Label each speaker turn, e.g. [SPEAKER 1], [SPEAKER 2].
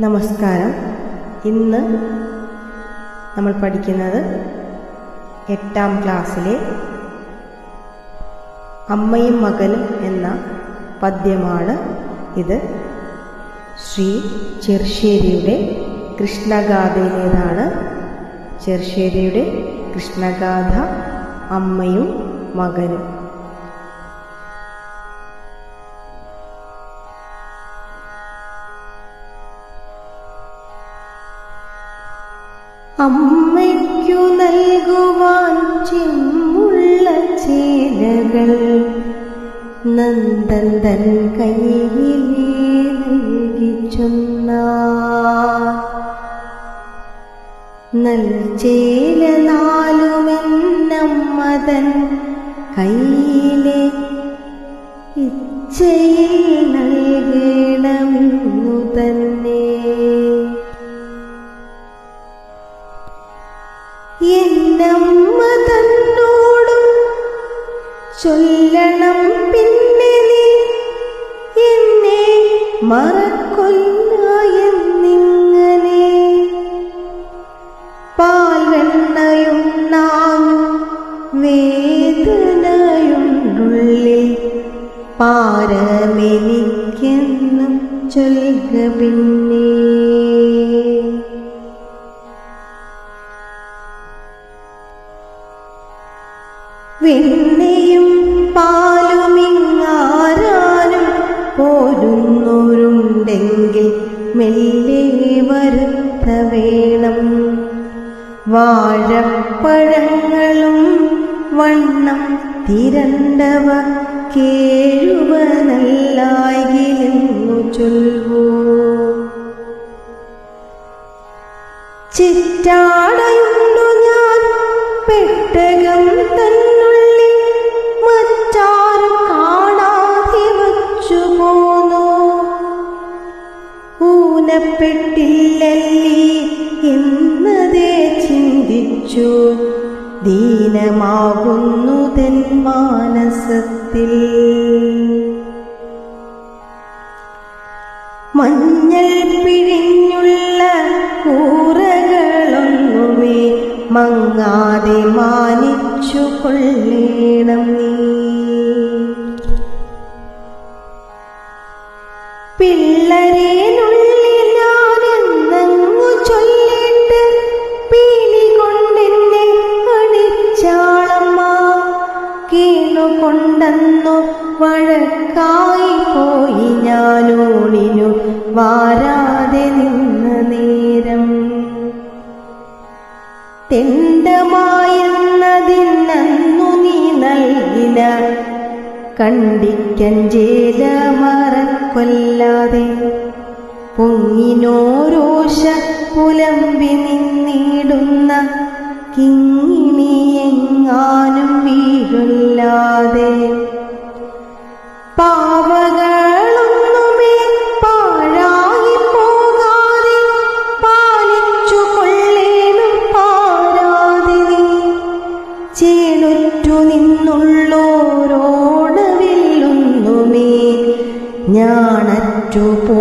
[SPEAKER 1] നമസ്കാരം. ഇന്ന് നമ്മൾ പഠിക്കുന്നത് എട്ടാം ക്ലാസ്സിലെ അമ്മയും മകനും എന്ന പദ്യമാണ് ഇത്. ശ്രീ ചെർശ്ശേരിയുടെ കൃഷ്ണഗാഥയിലേതാണ് ചെർശ്ശേരിയുടെ കൃഷ്ണഗാഥ അമ്മയും മകനും. അമ്മയ്ക്കു നൽകുവാൻ ചെമ്മുള്ള ചേലകൾ നന്ദൻ തൻ കയ്യിലേ നൽകി ചൊന്നാർ നൽചേല നാലുമെന്നമ്മതൻ കയ്യിലെ ഇച്ഛയിൽ എന്നമ്മ തന്നോടും ചൊല്ലണം പിന്നെ നീ. എന്നെ മറക്കൊല്ല എന്നിങ്ങനെ പാൽവെണ്ണയും നാങ്ങും വേദനയുണ്ടുള്ളിൽ പാരമെനിക്കെന്നും ചൊല്ലുക പിന്നെ. വെണ്ണയും പാലുമിങ്ങാരാനും പോരുന്നോരുണ്ടെങ്കിൽ മെല്ലെ വരുത്ത വേണം വാഴപ്പഴങ്ങളും വണ്ണം തിരണ്ടവ കേഴുവനല്ലായിരുന്നു ചൊൽവോ? ചിറ്റാടയുണ്ടു ഊനപ്പെട്ടില്ലല്ലി എന്നതേ ചിന്തിച്ചു. ദീനമാകുന്നു തൻ മാനസത്തിൽ. മഞ്ഞൾ പിഴിഞ്ഞുള്ള കൂറകളൊന്നുമേ മങ്ങാതെ മാനിച്ചു കൊള്ളേണം നീ. പിള്ളരേനുള്ളിൽ വാരാതെ നിന്ന നേരം തെണ്ടമായെന്നതിന്നു നീ നൽകിന കണ്ടിക്കഞ്ചേല മറക്കൊല്ലാതെ പൊങ്ങിനോരോശ പുലമ്പി നിന്നിടുന്ന കിങ്ങിണിയെങ്ങാനും വീഴില്ലാതെ പാവകളൊന്നുമേ നിന്നുള്ളോരോടവില്ലൊന്നുമേ ഞാണറ്റു പോ